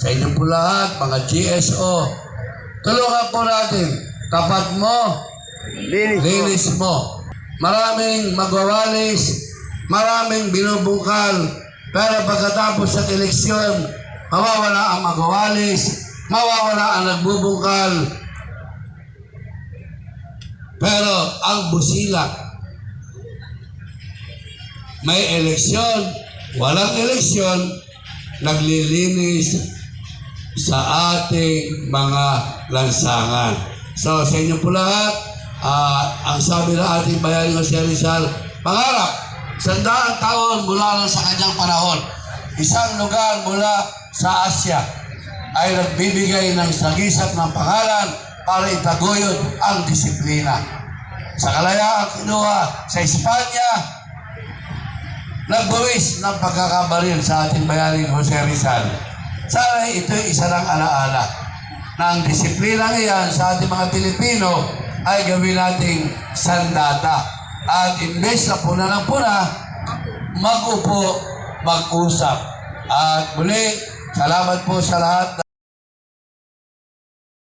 sa inyong po lahat, mga GSO, tulungan po natin, tapat mo, Linis linis mo. Maraming magwawalis, maraming binubukal, pero pagkatapos ng eleksyon, mawawala ang magwawalis, mawawala ang nagbubukal. Pero ang busilak, may eleksyon, walang eleksyon, naglilinis sa ating mga lansangan. So sa inyo po lahat, ah, ang sabi ng ating bayani Jose Rizal, pangarap, sandaan taon mula lang sa kanyang panahon, isang lugar mula sa Asya ay nagbibigay ng sagisap ng pangalan para itaguyod ang disiplina. Sa kalayaang kinuha sa Espanya, nagbuwis ng pagkakabaril sa ating bayaning Jose Rizal. Sana ito'y isa ng alaala na ang disiplina iyan sa ating mga Pilipino ay gawin nating sandata. At imbes na puna ng puna, mag-upo, mag-usap. At muli, salamat po sa lahat.